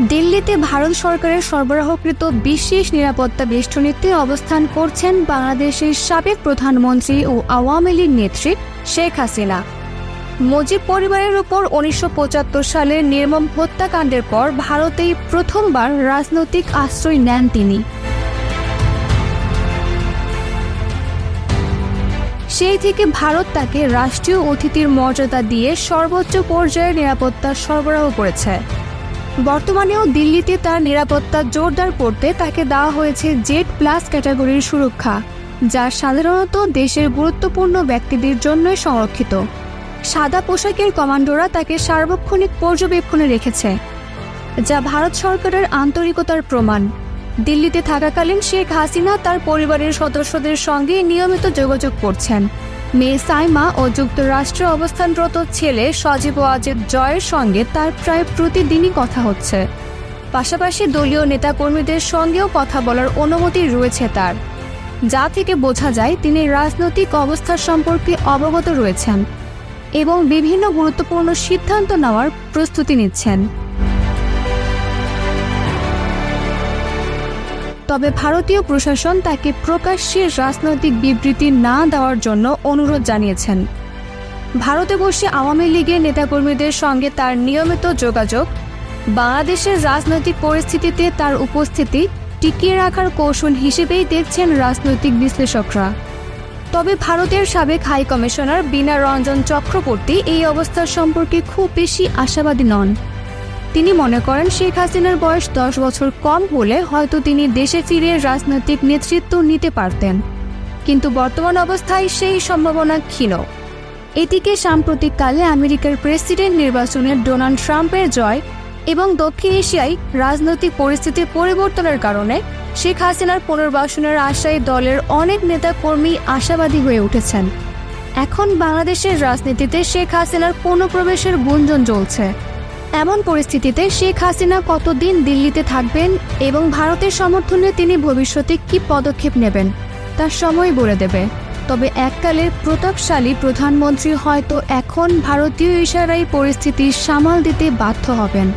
দিল্লিতে ভারত সরকারের সরবরাহকৃত বিশেষ নিরাপত্তা বেষ্টনীতে অবস্থান করছেন বাংলাদেশের সাবেক প্রধানমন্ত্রী ও আওয়ামী লীগ নেত্রী শেখ হাসিনা। মুজিব পরিবারের উপর উনিশশো সালের নির্মম হত্যাকাণ্ডের পর ভারতেই প্রথমবার রাজনৈতিক আশ্রয় নেন তিনি। সেই থেকে ভারত তাকে রাষ্ট্রীয় অতিথির মর্যাদা দিয়ে সর্বোচ্চ পর্যায়ের নিরাপত্তা সরবরাহ করেছে। বর্তমানেও দিল্লিতে তার নিরাপত্তা জোরদার করতে তাকে দেওয়া হয়েছে জেড প্লাস ক্যাটাগরির সুরক্ষা, যা সাধারণত দেশের গুরুত্বপূর্ণ ব্যক্তিদের জন্যই সংরক্ষিত। সাদা পোশাকের কমান্ডোরা তাকে সার্বক্ষণিক পর্যবেক্ষণে রেখেছে, যা ভারত সরকারের আন্তরিকতার প্রমাণ। দিল্লিতে থাকাকালীন শেখ হাসিনা তার পরিবারের সদস্যদের সঙ্গে নিয়মিত যোগাযোগ করছেন। মেয়ে সাইমা ও যুক্তরাষ্ট্রে অবস্থানরত ছেলে সজীব ওয়াজেদ জয়ের সঙ্গে তার প্রায় প্রতিদিনই কথা হচ্ছে। পাশাপাশি দলীয় নেতাকর্মীদের সঙ্গেও কথা বলার অনুমতি রয়েছে তার। যা থেকে বোঝা যায়, তিনি রাজনৈতিক অবস্থার সম্পর্কে অবগত রয়েছেন এবং বিভিন্ন গুরুত্বপূর্ণ সিদ্ধান্ত নেওয়ার প্রস্তুতি নিচ্ছেন। তবে ভারতীয় প্রশাসন তাকে প্রকাশ্যে রাজনৈতিক বিবৃতি না দেওয়ার জন্য অনুরোধ জানিয়েছেন। ভারতে বসে আওয়ামী লীগের নেতাকর্মীদের সঙ্গে তার নিয়মিত যোগাযোগ, বাংলাদেশের রাজনৈতিক পরিস্থিতিতে তার উপস্থিতি টিকিয়ে রাখার কৌশল হিসেবেই দেখছেন রাজনৈতিক বিশ্লেষকরা। তবে ভারতের সাবেক হাই কমিশনার বীণা রঞ্জন চক্রবর্তী এই অবস্থার সম্পর্কে খুব বেশি আশাবাদী নন। তিনি মনে করেন শেখ হাসিনার বয়স দশ বছর কম হলে হয়তো তিনি দেশে ফিরে রাজনৈতিক নেতৃত্ব নিতে পারতেন। কিন্তু বর্তমান অবস্থায় সেই সম্ভাবনা ক্ষীণ। এদিকে সাম্প্রতিককালে আমেরিকার প্রেসিডেন্ট নির্বাচনের ডোনাল্ড ট্রাম্পের জয় এবং দক্ষিণ এশিয়ায় রাজনৈতিক পরিস্থিতির পরিবর্তনের কারণে শেখ হাসিনার পুনর্বাসনের আশায় দলের অনেক নেতাকর্মী আশাবাদী হয়ে উঠেছেন। এখন বাংলাদেশের রাজনীতিতে শেখ হাসিনার পুনঃপ্রবেশের গুঞ্জন চলছে এমন পরিস্থিতিতে শেখ হাসিনা কতদিন দিল্লিতে থাকবেন এবং ভারতের সমর্থনে তিনি ভবিষ্যতে কি পদক্ষেপ নেবেন তার সময় বলে দেবে। তবে এককালের প্রতাপশালী প্রধানমন্ত্রী হয়তো এখন ভারতীয় ইশারায় পরিস্থিতি সামাল দিতে বাধ্য হবেন।